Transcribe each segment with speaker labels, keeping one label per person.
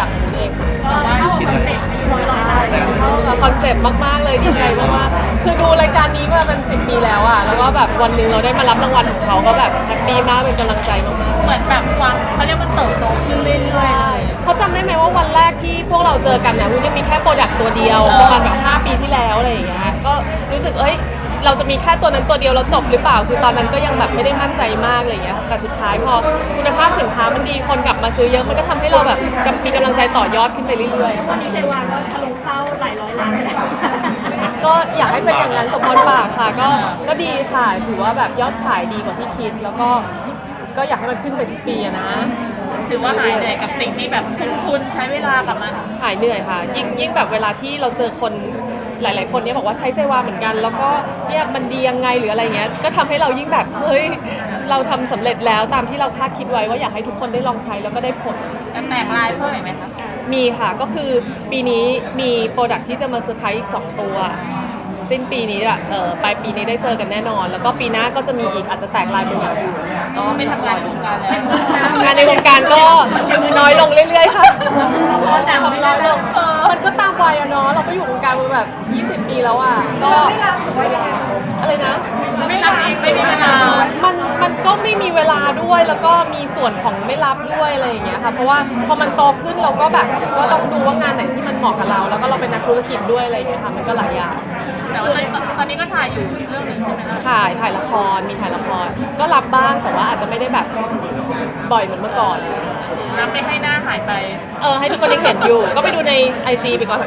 Speaker 1: ดักต์ของคุณเองค่ะ
Speaker 2: แต่ว่า
Speaker 3: เข้ากับคอนเซ็ปต์ที่เราใช้ได้
Speaker 1: เข้ากับคอนเซปต์มาก ๆ เลยดีใจมากๆคือดูรายการนี้มาเป็นสิปีแล้วอะแล้วก็แบบวันหนึ่งเราได้มารับรางวัลของเขาก็แบบแฮปปี้มากเป็นกำลังใจมาก
Speaker 2: เหมือนแบบความเขาเรียกว่าเติบโตขึ้นเรื่อยๆเลย
Speaker 1: ๆเขาจำได้ไหมว่าวันแรกที่พวกเราเจอกันเนี่ยวุ้นยังมีแค่โปรดักต์ตัวเดียวประมาณแบบ5ปีที่แล้วอะไรอย่างเงี้ยก็รู้สึกเอ้ย เราจะมีแค่ตัวนั้นตัวเดียวเราจบหรือเปล่า คือตอนนั้นก็ยังแบบไม่ได้มั่นใจมากอะไรอย่างเงี้ยแต่สุดท้ายพอคุณภาพสินค้ามันดีคนกลับมาซื้อเยอะมันก็ทำให้เราแบบมีกำลังใจต่อยอดขึ้นไปเรื่อยๆ
Speaker 3: ตอนนี้เซวาก็ทะลุเข้าหลายร้อยล้านไปแล้ว
Speaker 1: ก็อยากให้เป็นอย่างนั้นสมพรปากค่ะก็ก็ดีค่ะถือว่าแบบยอดขายดีกว่าที่คิด แล้วก็ก็อยากให้มันขึ้นไปทุกปีอะนะ
Speaker 2: ถือว่าหายเหนื่อยกับสิ่งที่แบบทุ่มทุนใช้เวลากับมัน
Speaker 1: หายเหนื่อยค่ะ ยิ่งยิ่งแบบเวลาที่เราเจอคน หลาย ๆ คนเนี่ยบอกว่าใช้เซวาเหมือนกัน แล้วก็เนี่ยมันดียังไงหรืออะไรเงี้ยก็ทำให้เรายิ่งแบบเฮ้ยเราทำสำเร็จแล้วตามที่เราคาดคิดไว้ว่าอยากให้ทุกคนได้ลองใช้แล้วก็ได้ผล
Speaker 2: จะแตกลายเพิ่มอีกไหมคะ
Speaker 1: มีค่ะก็คือปีนี้มีโปรดักที่จะมาเซอร์ไพรส์อีก 2 ตัวสิ้นปีนี้อะเออปลายปีนี้ได้เจอกันแน่นอน แล้วก็ปีหน้าก็จะมีอีกอาจจะแตกลายเป็นอย่างอื่น
Speaker 2: ก็ไม่ทำงานในวงการแล้ว
Speaker 1: งานในวงการก็น้อยลงเรื่อยๆค่ะทำน้อยลงเออมัน ก็ตามวัยอะเนาะเราก็อยู่วงการมาแบบ 20 ปีแล้วอะก็ไม่รับอะไรนะ
Speaker 2: ไม่รับเองไม่มีเวลา
Speaker 1: มันมันก็ไม่มีเวลาด้วยแล้วก็มีส่วนของไม่รับด้วยอะไรอย่างเงี้ยค่ะเพราะว่าพอมันโตขึ้นเราก็แบบก็ต้องดูว่างานไหนที่มันเหมาะกับเรา แล้วก็เราเป็นนักธุรกิจด้วยอะไรอย่างเงี้ยค่ะมันก็หลายอย่าง
Speaker 2: แต่ว่าตอนนี้ตอนนี้ก็ถ่ายอยู่เรื่องหนึงใช่ไหมคะ
Speaker 1: ถ่ายถ่ายละครมีถ่ายละคร ก็รับบ้างแต่ว่าอาจจะไม่ได้แบบบ่อยเหมือนเมื่อก่อน
Speaker 2: รับไม่ให้หน้าหายไป
Speaker 1: เออให้ทุกคนยังเห็นอยู่ ก็ไปดูในไอจีไปก่อน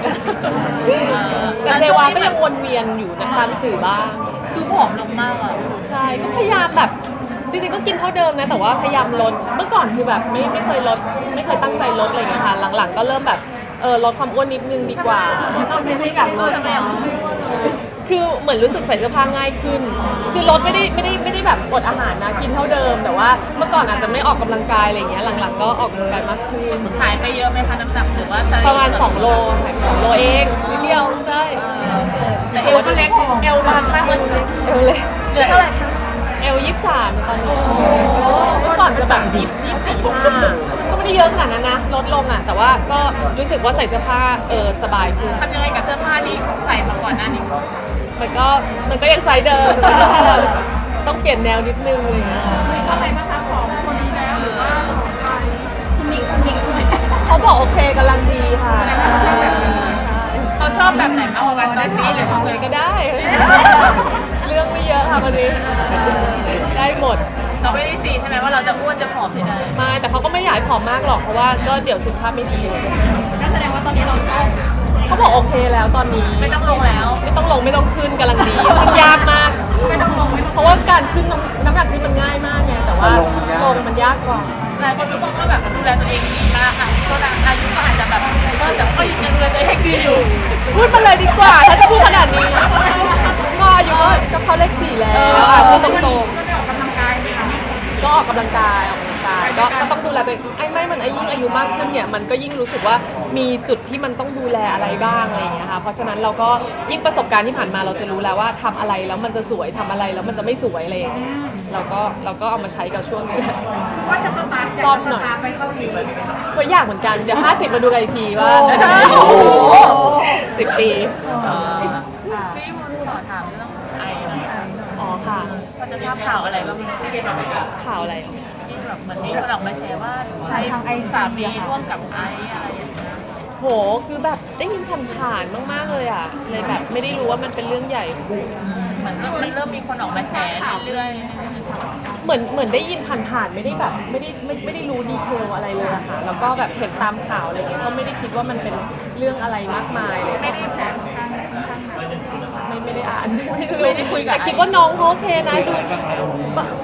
Speaker 1: แต่เซวาก็ยังวนเวียนอยู่นะตามสื่อบ้าง
Speaker 2: ดูผอมลงมากอะ
Speaker 1: ใช่ก็พยายามแบบจริงๆก็กินเท่าเดิมนะ แต่ว่าพยายามลดเมื่อก่อนคือแบบไม่ไม่เคยลดไม่เคยตั้งใจลดอะไรอย่างเงี้ยค่ะหลังๆ ก็เริ่มแบบเออลดความอ้วนนิดนึงดีกว่า
Speaker 2: ต้องไม่อยากลดทำไมอะ
Speaker 1: คือเหมือนรู้สึกใส่เสื้อผ้าง่ายขึ้น คือลดไม่ได้ไม่ได้ไม่ได้แบบอดอาหารนะกินเท่าเดิม แต่ว่าเมื่อก่อนอาจจะไม่ออกกำลังกายอะไรอย่างเงี้ยหลังๆ ก็ออกกำลังกายมากขึ้น
Speaker 2: หายไปเยอะไหมคะน้ำหนักหรือว่า
Speaker 1: ประมาณ 2 โลหายไป2โลเองนิดเดียวใช่
Speaker 2: เออแต่เอวก็เล็กเอวบางมากเลย
Speaker 1: เอวเลย
Speaker 2: เหลือเท่าไหร่คะ
Speaker 1: เอลยี่สามตอนนี้เมื่อก่อนจะแบบยี่ยี่สี่ห้าก็ไม่ได้เยอะขนาดนั้นนะลดลงอะ แต่ว่าก็รู้สึกว่าใส่เสื้อผ้าเออสบายขึ้น
Speaker 2: ทำยังไงกับเสื้อผ้าที่ใส่มาก่อนหน้านี้
Speaker 1: มันก็มันก็ยังไซส์เดิมมันก็แค่แบบต้องเปลี่ยนแนวนิดนึงอะไรอย่างเงี้ย
Speaker 3: อะไรบ้างคะของคนนี้แล้วหรือว่าคุณหญิงคุณหญิงด้วย
Speaker 1: เขาบอกโอเคกำลังดีค่ะ
Speaker 2: เขาชอบแบบไหนมากกว่ากันตอนนี้หรือ
Speaker 1: โอ
Speaker 2: ว่า
Speaker 1: เคก็ได้ เรื่องไม่เยอะค่ะวันนี้ได้หมด
Speaker 2: เราไม่ได้ซีใช่ไหมว่าเราจะอ้วนจะผอมที่ไหน
Speaker 1: ไม่แต่เขาก็ไม่อยากให้ผอมมากหรอกเพราะว่าก็เดี๋ยวสุขภาพไม่ดีเลย
Speaker 3: ก็แสดงว่าตอนนี้เราชอบ
Speaker 1: เขาบอกโอเคแล้วตอนนี้
Speaker 2: ไม่ต้องลงแล้ว
Speaker 1: ไม่ต้องลงไม่ต้องขึ้นกำลังดีซึ่งยากมาก
Speaker 3: ไม่ต้องลงไม่ต้อง
Speaker 1: เพราะว่าการขึ้นน้ำน้ำหนักขึ้นมันง่ายมากไงแต่ว่าลงมันยากกว่า
Speaker 2: หลายคนก็บอกว่าแบบดูแลตัวเองดีมากอะก็อายุก็อาจจะแบบเออแต่ก็ยังดูแลตัวเองดีอยู่
Speaker 1: พูดมาเลยดีกว่าถ้าจะพูดขนาดนี้ก็อายุก็ก็เข้าเลขสี่แล้วอะพูดตรง
Speaker 3: ก็ได้ออกกำลังกายไหมคะ
Speaker 1: ๆก็ออกกำลังกาย ออกกำลังกายก็ก็ต้องดูแลตัวเองไอ้ไม่มันไอ้ยิ่งอายุมากขึ้นเนี่ยมันก็ยิ่งรู้สึกว่ามีจุดที่มันต้องดูแลอะไรบ้างอะไรอย่างเงี้ยค่ะเพราะฉะนั้นเราก็ยิ่งประสบการณ์ที่ผ่านมาเราจะรู้แล้วว่าทำอะไรแล้วมันจะสวยทำอะไรแล้วมันจะไม่สวยอะไรอย่างเงี้ยเราก็เราก็เอามาใช้กับช่วงนี้
Speaker 3: ว่าจะสตาร์ท
Speaker 1: ซ่อมหน่อย
Speaker 3: ไปเกาหลี
Speaker 1: ก็อยากเหมือนกันเดี๋ยว 50 มาดูกันอีกทีว่า
Speaker 3: โอ้โห
Speaker 1: สิบปี
Speaker 2: เออพี่มนต์ขอถามเรื่องไอหน่อยค่ะ
Speaker 1: อ๋อค่ะ
Speaker 2: พอจะทราบข่าวอะไรบ้างไหม
Speaker 1: ข่าวอะไร
Speaker 2: ที่ แบบเหมือนมีคนออกมาแชร์ว่าใช้สามีร่วมกับไอซ์อะไรอย่างเงี้ย
Speaker 1: โห คือแบบได้ยินผ่านๆมาก ๆ เลยอะ เลยแบบไม่ได้รู้ว่ามันเป็นเรื่องใหญ่
Speaker 2: เหมือนเริ่มมันเริ่มมีคนออกมาแชร์เรื่อย
Speaker 1: เหมือนเหมือนได้ยินผ่านๆไม่ได้แบบไม่ได้ไม่ไม่ได้รู้ดีเทลอะไรเลยอะค่ะแล้วก็แบบเห็นตามข่าวอะไรเงี้ยก็ไม่ได้คิดว่ามันเป็นเรื่องอะไรมากมายเลย
Speaker 2: ไม่ได้แชร์
Speaker 1: ไม่ไม่ได้อ่านไม่ได้คุยแต่คิดว่าน้องเขาโอเคนะดู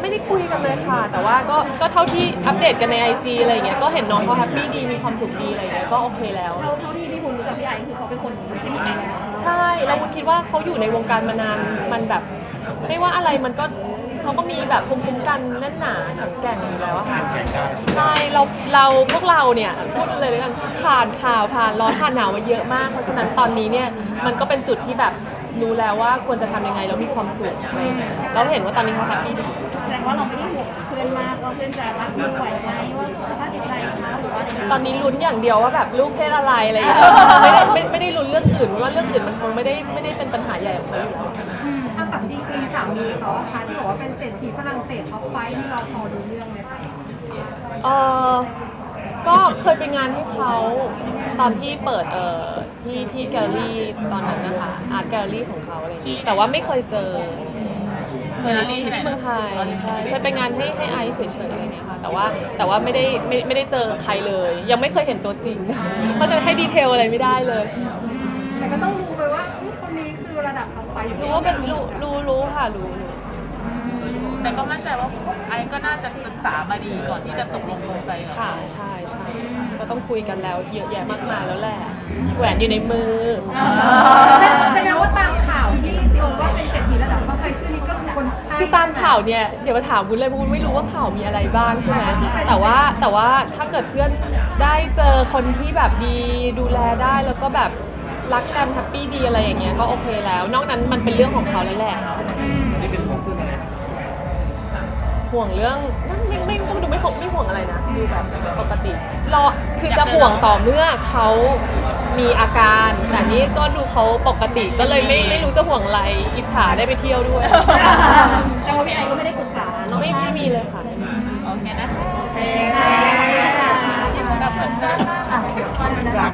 Speaker 1: ไม่ได้คุยกันเลยค่ะ แต่ว่าก็ก็เท่าที่อัปเดตกันในไอจีอะไรอย่างเงี้ยก็เห็นน้องเขาแฮปปี้ดีมีความสุขดีอะไรอย่างเงี้ยก็โอเคแล้ว
Speaker 3: เท่าเท่าที่พี่คุณรู้จักพี่ไอ้คือเขาเป็นคนที่ดีแล้ว
Speaker 1: ใช่แล้ววุ้นคิดว่าเขาอยู่ในวงการมานานมันแบบไม่ว่าอะไรมันก็เขาก็มีแบบภูมิคุ้มกันแน่นหนาแข็งแกร่งอยู่แล้วอะค่ะใช่เราเราพวกเราเนี่ยพูดเลยแล้วกันผ่านข่าวผ่านร้อนผ่านหนาวมาเยอะมาก เพราะฉะนั้นตอนนี้เนี่ยมันก็เป็นจุดที่แบบรู้แล้วว่าควรจะทำยังไงแล้วมีความสุขอะไรอย่างเงี้ยเราเห็นว่าตอนนี้เขาแฮปปี้ดี
Speaker 3: แสดงว่าเราไม่ได้ห่วงคื ออนมากว่าเพื่อนจะรับมือไหวไหมว่าสภาพจิตใจเขาหรือว่าอะไรอย่างเงี้ย
Speaker 1: ตอนนี้ลุ้นอย่างเดียวว่าแบบลูกเพศอะไรอะไรอย่างเงี้ยไม่ได้ไม่ไม่ได้ลุ้นเรื่องอื่นเพราะว่าเรื่องอื่นมันคงไม่ได้ไม่ได้เป็นปัญหาใหญ่ของเขาอยู่แล้ว
Speaker 4: อะกับดีกรีสามีเขาอะค่ะที่บอกว่าเป็นเศรษฐีฝรั่งเศสท็อปไฟว์นี่เราพอรู้เรื่องไหมคะ
Speaker 1: เออก็เคยไปงานให้เขาตอนที่เปิดเอ่อที่ที่แกลเลอรี่ตอนนั้นนะคะอาร์ตแกลเลอรี่ของเขาอะไรอย่างเงี้ยแต่ว่าไม่เคยเจอ เคยที่ที่เมืองไทยใช่เคยไปงานให้ให้ไอซ์เฉยๆอะไรอย่างเงี้ยค่ะแต่ว่าแต่ว่าไม่ได้ไม่ไม่ได้เจอใครเลย ยังไม่เคยเห็นตัวจริง เพราะฉะนั้นให้ดีเทลอะไรไม่ได้เลย
Speaker 4: แต่ก็ต้องรู้ไปว่าอุ๊ยคนนี้คือระดับท็อปไฟว์
Speaker 1: รู้ว่าเป็นรู้รู้รู้ค่ะรู้รู้
Speaker 2: แต่ก็มั่นใจว่าไอ้ก็น่าจะศึกษามาดีก่อนที่จะตกลงปรงใจเหรอ
Speaker 1: ค่ะใช่ใช่ก็ต้องคุยกันแล้วเยอะแยะมากมายแล้วแหละแหวนอยู่ในมือ
Speaker 4: แสดงว่าตามข่าวที่ลงว่าเป็นเศรษฐีระดับท็อปไฟว์ชื่อนี้ก็คือ คนใช่
Speaker 1: คือตามข่าวเนี่ยเดี๋ยวมาถามวุ้นเลยเพราะวุ้นไม่รู้ว่าข่าวมีอะไรบ้างใช่ไหมแต่ว่าแต่ว่าถ้าเกิดเพื่อนได้เจอคนที่แบบดีดูแลได้แล้วก็แบบรักกันแฮปปี้ดีอะไรอย่างเงี้ยก็โอเคแล้ว นอกนั้นมันเป็นเรื่องของเขาแล้วแหละ ห่วงเรื่องไม่ไม่ไม่ดูไม่ห่วงไม่ห่วงอะไรนะดูแบบปกติเราคือจะห่วงต่อเมื่อเขามีอาการ แต่นี่ก็ดูเขาปกติก็เลยไม่ไม่รู้จะห่วงอะไรอิจฉาได้ไปเที่ยวด้วย
Speaker 3: แต่ว่าพี่ไอก็ไม่ได้ปรึกษาเราไม่ไม่ม
Speaker 1: ีเลยค่ะ
Speaker 2: โอเคนะคะโอเค
Speaker 3: ค่ะ